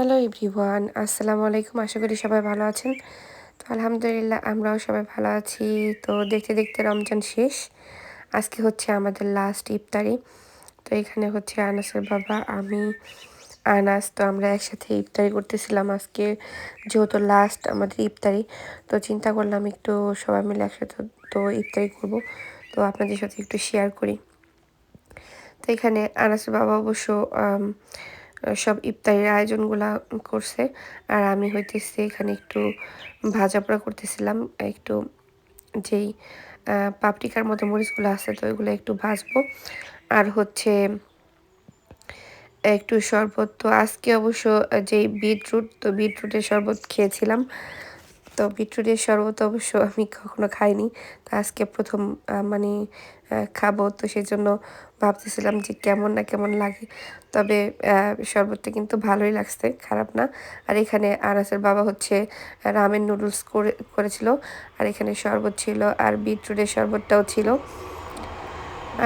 Hello everyone, আসসালামু আলাইকুম। আশা করি সবাই ভালো আছেন। তো আলহামদুলিল্লাহ আমরাও সবাই ভালো আছি। তো দেখতে দেখতে রমজান শেষ। আজকে হচ্ছে আমাদের লাস্ট ইফতারি। তো এখানে হচ্ছে আনাসের বাবা, আমি, আনাস। তো আমরা একসাথে ইফতারি করতেছিলাম আজকে, যেহেতু লাস্ট আমাদের ইফতারি। তো চিন্তা করলাম একটু সবাই মিলে একসাথে তো ইফতারি করব। তো আপনাদের সাথে একটু শেয়ার করি। তো এখানে আনাসের বাবা অবশ্য সব ইফতারির আয়োজনগুলা করছে। আর আমি হইতেছি এখানে একটু ভাজা পোড়া করতেছিলাম, একটু যেই পাপটিকার মতো মরিচগুলো আছে তো ওইগুলো একটু ভাজবো। আর হচ্ছে একটু শরবত, তো আজকে অবশ্য যেই বিটরুট, তো বিটরুটের শরবত খেয়েছিলাম। তো বিটরুটের শরবত অবশ্য আমি কখনো খাইনি। তো আজকে প্রথম মানে খাব। তো সেই জন্য ভাবতেছিলাম যে কেমন না কেমন লাগে। তবে শরবতটা কিন্তু ভালোই লাগছে, খারাপ না। আর এখানে আনাসের বাবা হচ্ছে রামের নুডলস করে, করেছিল। আর এখানে শরবত ছিল, আর বিটরুটের শরবতটাও ছিল।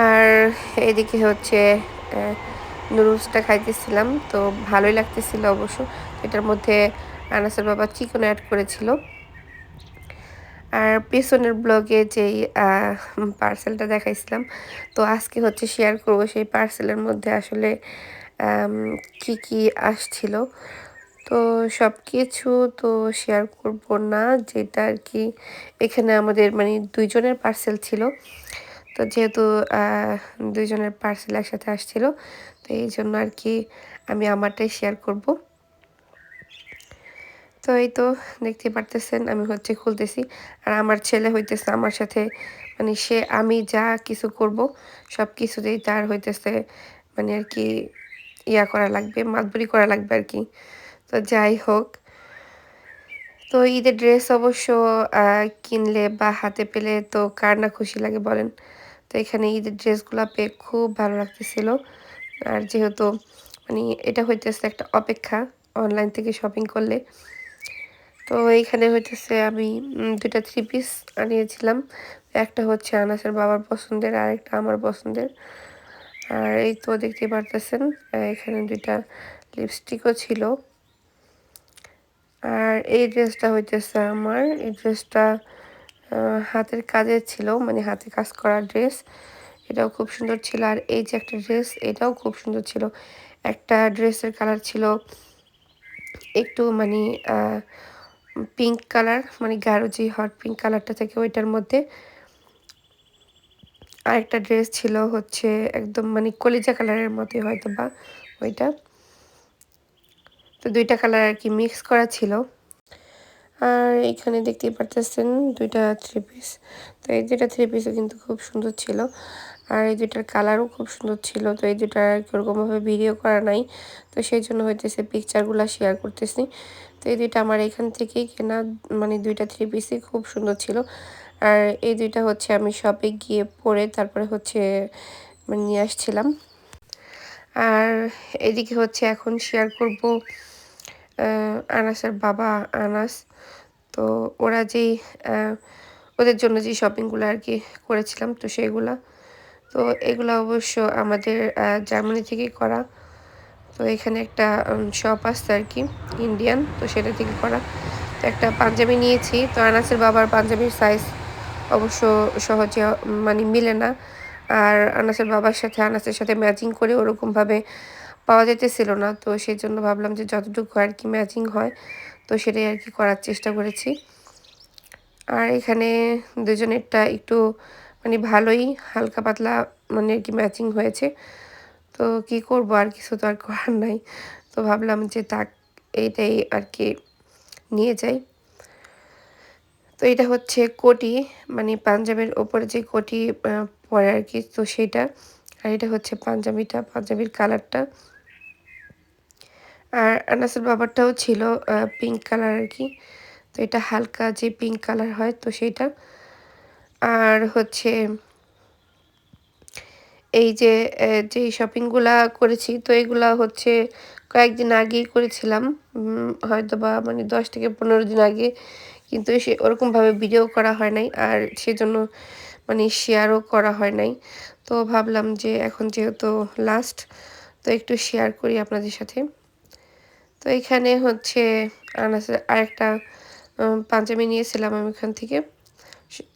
আর এদিকে হচ্ছে নুডলসটা খাইতেছিলাম। তো ভালোই লাগতেছিল অবশ্য। এটার মধ্যে আনাসের বাবা চিকেন অ্যাড করেছিল। আর পেছনের ব্লগে যেই পার্সেলটা দেখাইছিলাম, তো আজকে হচ্ছে শেয়ার করব সেই পার্সেলের মধ্যে আসলে কি কি আসছিল। তো সব কিছু তো শেয়ার করব না, যেটা আর কি এখানে আমাদের মানে দুইজনের পার্সেল ছিল। তো যেহেতু দুইজনের পার্সেল একসাথে আসছিল, তো এই জন্য আর কি আমি আমারটাই শেয়ার করব। তো এই তো দেখতে পারতেছেন, আমি হচ্ছে খুলতেছি। আর আমার ছেলে হইতেছে আমার সাথে মানে সে, আমি যা কিছু করব সব কিছুতেই তার হইতেছে মানে আর কি ইয়া করা লাগবে, মাতবরি করা লাগবে আর কি। তো যাই হোক, তো ঈদের ড্রেস অবশ্য কিনলে বা হাতে পেলে তো কার না খুশি লাগে বলেন। তো এখানে ঈদের ড্রেসগুলো পেয়ে খুব ভালো লাগতেছিল। আর যেহেতু মানে এটা হইতেছে একটা অপেক্ষা, অনলাইন থেকে শপিং করলে। তো এইখানে হইতেছে আমি দুটা থ্রি পিস আনিয়েছিলাম। একটা হচ্ছে আনাসের বাবার পছন্দের আর একটা আমার পছন্দের। আর এই তো দেখতে পারতেছেন, এখানে দুইটা লিপস্টিকও ছিল। আর এই ড্রেসটা হইতেছে আমার, এই ড্রেসটা হাতের কাজের ছিল মানে হাতে কাজ করা ড্রেস এটাও খুব সুন্দর ছিল, আর এই যে একটা ড্রেস এটাও খুব সুন্দর ছিল। একটা ড্রেসের কালার ছিল একটু মানে পিঙ্ক কালার মানে গাঢ় যে হট পিঙ্ক কালারটা থাকে ওইটার মধ্যে আরেকটা ড্রেস ছিল হচ্ছে একদম মানে কলিজা কালারের মতোই হয়তো বা ওইটা। তো দুইটা কালার আর কি মিক্স করা ছিল। আর এখানে দেখতেই পারতেছেন দুইটা থ্রি পিস তো এই দুইটা থ্রি পিসও কিন্তু খুব সুন্দর ছিল। আর এই দুইটার কালারও খুব সুন্দর ছিল, তো এই দুইটার ওরকমভাবে ভিডিও করা নাই, তো সেই জন্য হইতেছে পিকচারগুলো শেয়ার করতেছি। তো এই দুইটা আমার এখান থেকেই কেনা মানে দুইটা থ্রি পিসই খুব সুন্দর ছিল। আর এই দুইটা হচ্ছে আমি শপে গিয়ে পরে তারপরে হচ্ছে মানে নিয়ে আসছিলাম। আর এদিকে হচ্ছে এখন শেয়ার করব আনাসের বাবা আনাস। তো ওরা যেই ওদের জন্য যে শপিংগুলো আর কি করেছিলাম, তো সেইগুলা। তো এগুলো অবশ্য আমাদের জার্মানি থেকেই করা। তো এখানে একটা শপ আসছে আর কি ইন্ডিয়ান তো সেটা থেকে করা। তো একটা পাঞ্জাবি নিয়েছি। তো আনাসের বাবার পাঞ্জাবির সাইজ অবশ্য সহজে মানে মিলে না। আর আনাসের বাবার সাথে, আনাসের সাথে ম্যাচিং করে ওরকমভাবে পাওয়া যেতেছিল না। তো সেই জন্য ভাবলাম যে যতটুকু আর কি ম্যাচিং হয়, তো সেটাই আর কি করার চেষ্টা করেছি। আর এখানে দুজনেরটা একটু মানে ভালোই, হালকা পাতলা মানে আর কি ম্যাচিং হয়েছে। তো কি করব, আর কিছু তো আর করার নাই। তো ভাবলাম যে তাক, এইটাই আর কি নিয়ে যাই। তো এটা হচ্ছে কোটি মানে পাঞ্জাবের ওপরে যে কোটি পরে আর কি, তো সেটা। আর এটা হচ্ছে পাঞ্জাবিটা, পাঞ্জাবির কালারটা। আর আনাসের বাবারটাও ছিল পিঙ্ক কালার আর কি। তো এটা হালকা যে পিঙ্ক কালার হয়, তো সেইটা আর হচ্ছে এই যে যে শপিংগুলা করেছি, তো এগুলা হচ্ছে কয়েকদিন আগেই করেছিলাম। হয়তো বা মানে দশ থেকে পনেরো দিন আগে, কিন্তু সে ওরকমভাবে ভিডিও করা হয় নাই আর সেজন্য মানে শেয়ারও করা হয় নাই। তো ভাবলাম যে এখন যেহেতু লাস্ট তো একটু শেয়ার করি আপনাদের সাথে। তো এখানে হচ্ছে আনাসের আরেকটা পাঞ্জাবি নিয়েছিলাম আমি ওখান থেকে।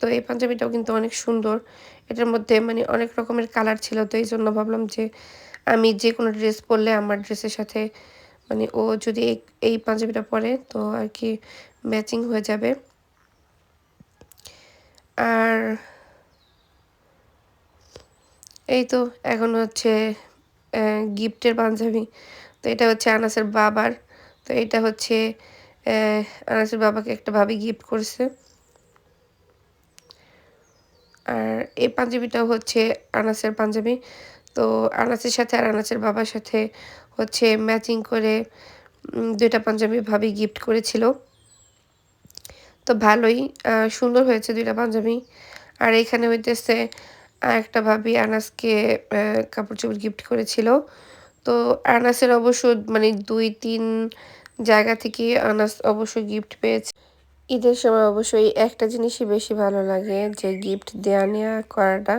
তো এই পাঞ্জাবিটাও কিন্তু অনেক সুন্দর। এটার মধ্যে মানে অনেক রকমের কালার ছিল, তো এই জন্য ভাবলাম যে আমি যে কোনো ড্রেস পরলে আমার ড্রেসের সাথে মানে ও যদি এই এই পাঞ্জাবিটা পরে তো আর কি ম্যাচিং হয়ে যাবে। আর এই তো এখন হচ্ছে গিফটের পাঞ্জাবি। তো এটা হচ্ছে আনাসের বাবার। তো এটা হচ্ছে আনাসের বাবাকে একটা ভাবি গিফট করছে। আর এই পাঞ্জাবিটা হচ্ছে আনাসের পাঞ্জাবি। তো আনাসের সাথে আর আনাসের বাবার সাথে হচ্ছে ম্যাচিং করে দুইটা পাঞ্জাবি ভাবি গিফট করেছিল। তো ভালোই সুন্দর হয়েছে দুইটা পাঞ্জাবি। আর এখানে হইতেছে একটা ভাবি আনাসকে কাপড় চোপড় গিফট করেছিল। তো আনাসের অবশ্য মানে দুই, তিন জায়গা থেকে আনাস অবশ্য গিফট পেয়েছে। ঈদের সময় অবশ্যই একটা জিনিসই বেশি ভালো লাগে, যে গিফট দেওয়া নেওয়া করাটা।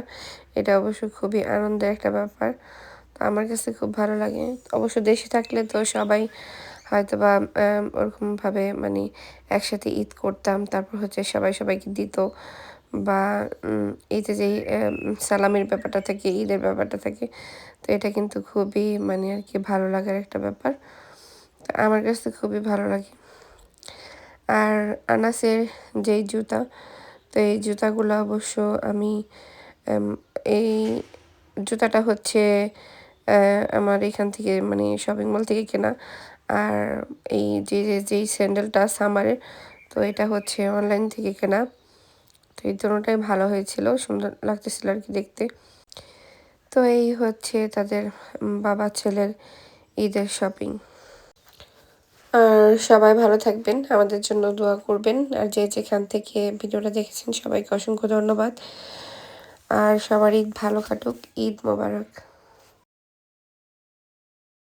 এটা অবশ্য খুবই আনন্দের একটা ব্যাপার। তো আমার কাছে খুব ভালো লাগে। অবশ্য দেশে থাকলে তো সবাই হয়তো বা ওরকমভাবে মানে একসাথে ঈদ করতাম, তারপর হচ্ছে সবাই সবাইকে দিত বা ঈদে যেই সালামের ব্যাপারটা থাকে, ঈদের ব্যাপারটা থাকে, তো এটা কিন্তু খুবই মানে আর কি ভালো লাগার একটা ব্যাপার। তো আমার কাছে খুবই ভালো লাগে। আর আনাসের যেই জুতা, তো এই জুতাগুলো অবশ্য আমি এই জুতাটা হচ্ছে আমার এখান থেকে মানে শপিং মল থেকে কেনা। আর এই যে যেই স্যান্ডেলটা সামারের তো এটা হচ্ছে অনলাইন থেকে কেনা। তো এই দুটোটাই ভালো হয়েছিল, সুন্দর লাগতেছিল আর কি দেখতে। তো এই হচ্ছে তাদের বাবা ছেলের ঈদের শপিং সবাই ভালো থাকবেন, আমাদের জন্য দোয়া করবেন। আর যে যেখান থেকে ভিডিওটা দেখেছেন, সবাইকে অসংখ্য ধন্যবাদ। আর সবার ঈদ ভালো কাটুক, ঈদ মোবারক।